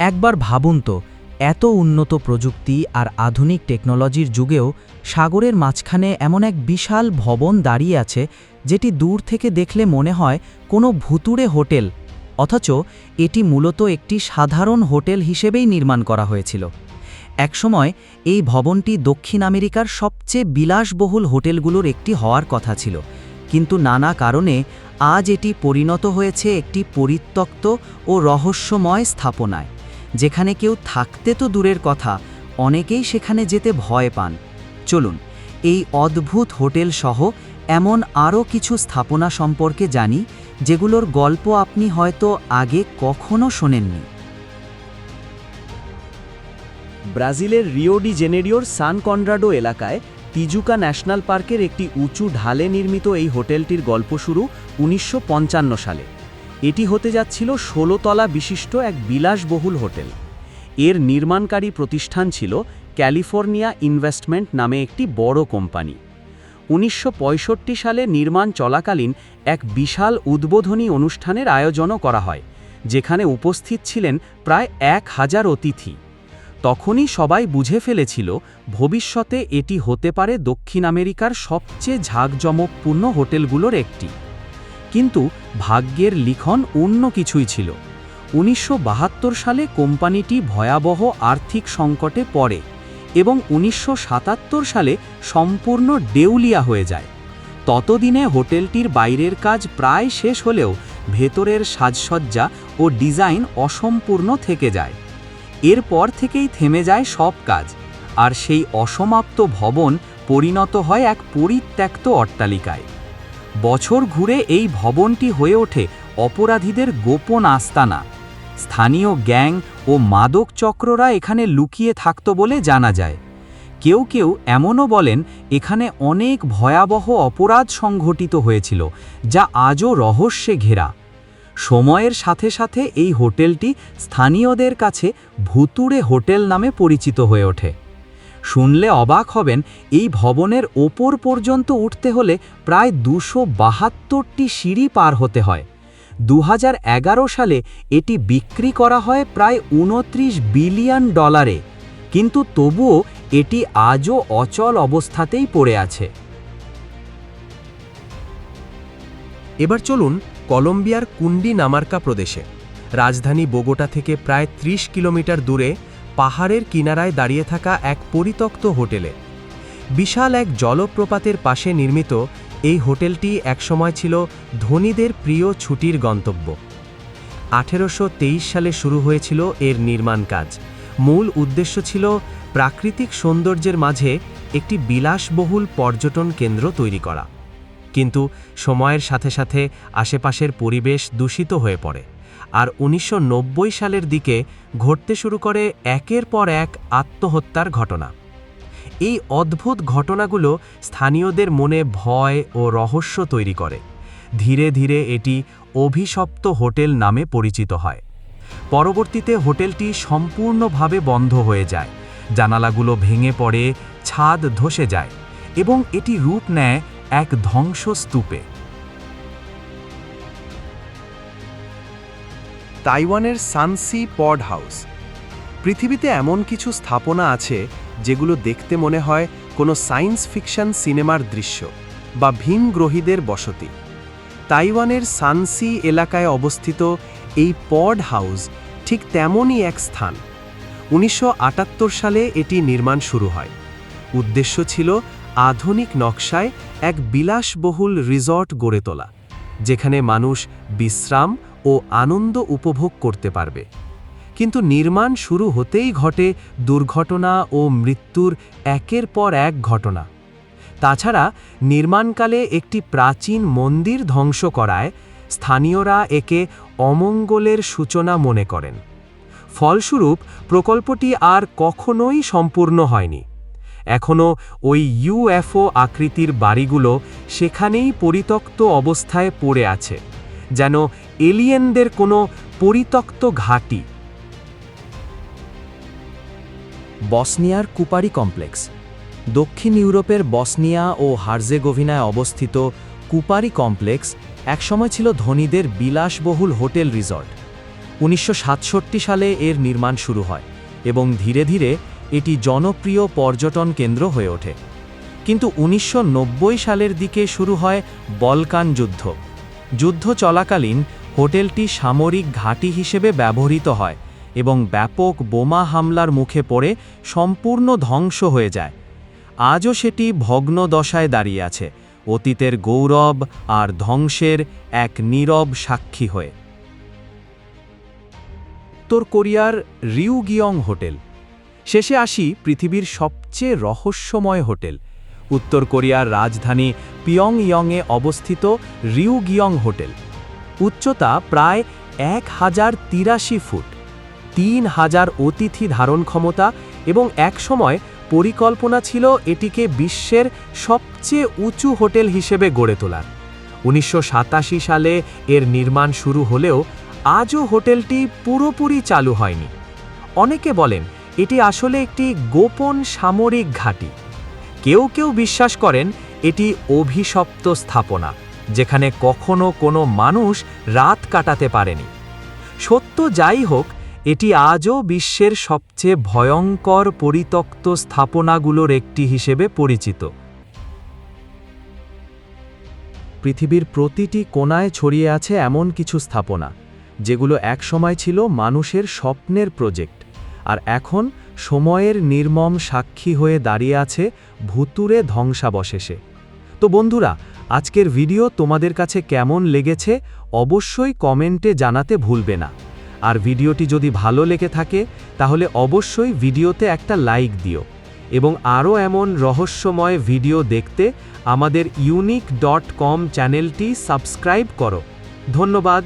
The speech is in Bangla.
একবার ভাবুন তো, এত উন্নত প্রযুক্তি আর আধুনিক টেকনোলজির যুগেও সাগরের মাঝখানে এমন এক বিশাল ভবন দাঁড়িয়ে আছে যেটি দূর থেকে দেখলে মনে হয় কোনো ভুতুড়ে হোটেল, অথচ এটি মূলত একটি সাধারণ হোটেল হিসেবেই নির্মাণ করা হয়েছিল। একসময় এই ভবনটি দক্ষিণ আমেরিকার সবচেয়ে বিলাসবহুল হোটেলগুলোর একটি হওয়ার কথা ছিল, কিন্তু নানা কারণে আজ এটি পরিণত হয়েছে একটি পরিত্যক্ত ও রহস্যময় স্থাপনায়। যেখানে কেউ থাকতে তো দূরের কথা, অনেকেই সেখানে যেতে ভয় পান। চলুন, এই অদ্ভুত হোটেল সহ এমন আরও কিছু স্থাপনা সম্পর্কে জানি, যেগুলোর গল্প আপনি হয়তো আগে কখনো শোনেননি। ব্রাজিলের রিও ডি জেনেরিওর সান কনরাডো এলাকায় তিজুকা ন্যাশনাল পার্কের একটি উঁচু ঢালে নির্মিত এই হোটেলটির গল্প শুরু উনিশশো পঞ্চান্ন সালে। এটি হতে যাচ্ছিল ষোলোতলা বিশিষ্ট এক বিলাসবহুল হোটেল। এর নির্মাণকারী প্রতিষ্ঠান ছিল ক্যালিফোর্নিয়া ইনভেস্টমেন্ট নামে একটি বড় কোম্পানি। উনিশশো পঁয়ষট্টি সালে নির্মাণ চলাকালীন এক বিশাল উদ্বোধনী অনুষ্ঠানের আয়োজনও করা হয়, যেখানে উপস্থিত ছিলেন প্রায় এক হাজার অতিথি। তখনই সবাই বুঝে ফেলেছিল, ভবিষ্যতে এটি হতে পারে দক্ষিণ আমেরিকার সবচেয়ে ঝাঁকজমকপূর্ণ হোটেলগুলোর একটি। কিন্তু ভাগ্যের লিখন অন্য কিছুই ছিল। উনিশশো বাহাত্তর সালে কোম্পানিটি ভয়াবহ আর্থিক সংকটে পড়ে এবং উনিশশো সাতাত্তর সালে সম্পূর্ণ ডেউলিয়া হয়ে যায়। ততদিনে হোটেলটির বাইরের কাজ প্রায় শেষ হলেও ভেতরের সাজসজ্জা ও ডিজাইন অসম্পূর্ণ থেকে যায়। এরপর থেকেই থেমে যায় সব কাজ, আর সেই অসমাপ্ত ভবন পরিণত হয় এক পরিত্যক্ত অট্টালিকায়। বছর ঘুরে এই ভবনটি হয়ে ওঠে অপরাধীদের গোপন আস্তানা। স্থানীয় গ্যাং ও মাদক চক্ররা এখানে লুকিয়ে থাকত বলে জানা যায়। কেউ কেউ এমনও বলেন, এখানে অনেক ভয়াবহ অপরাধ সংঘটিত হয়েছিল, যা আজও রহস্যে ঘেরা। সময়ের সাথে সাথে এই হোটেলটি স্থানীয়দের কাছে ভুতুড়ে হোটেল নামে পরিচিত হয়ে ওঠে। শুনলে অবাক হবেন, এই ভবনের ওপর পর্যন্ত উঠতে হলে প্রায় দুশো বাহাত্তরটি সিঁড়ি পার হতে হয়। দু হাজার এগারো সালে এটি বিক্রি করা হয় প্রায় উনত্রিশ বিলিয়ন ডলারে। কিন্তু তবুও এটি আজও অচল অবস্থাতেই পড়ে আছে। এবার চলুন কলম্বিয়ার কুন্ডি নামার্কা প্রদেশে। রাজধানী বোগোটা থেকে প্রায় ৩০ কিলোমিটার দূরে পাহাড়ের কিনারায় দাঁড়িয়ে থাকা এক পরিত্যক্ত হোটেলে। বিশাল এক জলপ্রপাতের পাশে নির্মিত এই হোটেলটি একসময় ছিল ধনীদের প্রিয় ছুটির গন্তব্য। আঠেরোশো তেইশ সালে শুরু হয়েছিল এর নির্মাণ কাজ। মূল উদ্দেশ্য ছিল প্রাকৃতিক সৌন্দর্যের মাঝে একটি বিলাসবহুল পর্যটন কেন্দ্র তৈরি করা। কিন্তু সময়ের সাথে সাথে আশেপাশের পরিবেশ দূষিত হয়ে পড়ে। আর উনিশশো নব্বই সালের দিকে ঘটতে শুরু করে একের পর এক আত্মহত্যার ঘটনা। এই অদ্ভুত ঘটনাগুলো স্থানীয়দের মনে ভয় ও রহস্য তৈরি করে। ধীরে ধীরে এটি অভিশপ্ত হোটেল নামে পরিচিত হয়। পরবর্তীতে হোটেলটি সম্পূর্ণভাবে বন্ধ হয়ে যায়। জানালাগুলো ভেঙে পড়ে, ছাদ ধসে যায় এবং এটি রূপ নেয় এক ধ্বংসস্তূপে। তাইওয়ানের সানসি পড হাউস। পৃথিবীতে এমন কিছু স্থাপনা আছে যেগুলো দেখতে মনে হয় কোনো সায়েন্স ফিকশন সিনেমার দৃশ্য বা ভিনগ্রহীদের বসতি। তাইওয়ানের সানসি এলাকায় অবস্থিত এই পড হাউস ঠিক তেমনই এক স্থান। উনিশশো আটাত্তর সালে এটি নির্মাণ শুরু হয়। উদ্দেশ্য ছিল আধুনিক নকশায় এক বিলাসবহুল রিসর্ট গড়ে তোলা, যেখানে মানুষ বিশ্রাম ও আনন্দ উপভোগ করতে পারবে। কিন্তু নির্মাণ শুরু হতেই ঘটে দুর্ঘটনা ও মৃত্যুর একের পর এক ঘটনা। তাছাড়া নির্মাণকালে একটি প্রাচীন মন্দির ধ্বংস করায় স্থানীয়রা একে অমঙ্গলের সূচনা মনে করেন। ফলস্বরূপ, প্রকল্পটি আর কখনোই সম্পূর্ণ হয়নি। এখনও ওই ইউএফও আকৃতির বাড়িগুলো সেখানেই পরিত্যক্ত অবস্থায় পড়ে আছে। যেন এলিয়েনদের কোনো পরিত্যক্ত ঘাঁটি। বসনিয়ার কুপারি কমপ্লেক্স। দক্ষিণ ইউরোপের বসনিয়া ও হার্জেগোভিনায় অবস্থিত কুপারি কমপ্লেক্স একসময় ছিল ধনীদের বিলাসবহুল হোটেল রিসর্ট। উনিশশো সাতষট্টি সালে এর নির্মাণ শুরু হয় এবং ধীরে ধীরে এটি জনপ্রিয় পর্যটন কেন্দ্র হয়ে ওঠে। কিন্তু উনিশশো নব্বই সালের দিকে শুরু হয় বলকান যুদ্ধ। যুদ্ধ চলাকালীন হোটেলটি সামরিক ঘাঁটি হিসেবে ব্যবহৃত হয় এবং ব্যাপক বোমা হামলার মুখে পড়ে সম্পূর্ণ ধ্বংস হয়ে যায়। আজও সেটি ভগ্ন দশায় দাঁড়িয়ে আছে, অতীতের গৌরব আর ধ্বংসের এক নীরব সাক্ষী হয়ে। উত্তর কোরিয়ার রিউগিয়ং হোটেল। শেষে আসি পৃথিবীর সবচেয়ে রহস্যময় হোটেল উত্তর কোরিয়ার রাজধানী পিয়ংইয়ংয়ে অবস্থিত রিউগিয়ং হোটেল। উচ্চতা প্রায় এক হাজার তিরাশি ফুট তিন হাজার অতিথি ধারণ ক্ষমতা এবং একসময় পরিকল্পনা ছিল এটিকে বিশ্বের সবচেয়ে উঁচু হোটেল হিসেবে গড়ে তোলার। উনিশশো সাতাশি সালে এর নির্মাণ শুরু হলেও আজও হোটেলটি পুরোপুরি চালু হয়নি। অনেকে বলেন এটি আসলে একটি গোপন সামরিক ঘাঁটি। কেউ কেউ বিশ্বাস করেন এটি অভিশপ্ত স্থাপনা, যেখানে কখনো কোনো মানুষ রাত কাটাতে পারেনি। সত্য যাই হোক, এটি আজও বিশ্বের সবচেয়ে ভয়ঙ্কর পরিত্যক্ত স্থাপনাগুলোর একটি হিসেবে পরিচিত। পৃথিবীর প্রতিটি কোণায় ছড়িয়ে আছে এমন কিছু স্থাপনা, যেগুলো একসময় ছিল মানুষের স্বপ্নের প্রজেক্ট, আর এখন সময়ের নির্মম সাক্ষী হয়ে দাঁড়িয়ে আছে ভুতুরে ধ্বংসাবশেষে। তো বন্ধুরা, আজকের ভিডিও তোমাদের কাছে কেমন লেগেছে অবশ্যই কমেন্টে জানাতে ভুলবে না। আর ভিডিওটি যদি ভালো লেগে থাকে, তাহলে অবশ্যই ভিডিওতে একটা লাইক দিও এবং আরও এমন রহস্যময় ভিডিও দেখতে আমাদের ইউনিক ডট কম চ্যানেলটি সাবস্ক্রাইব করো। ধন্যবাদ।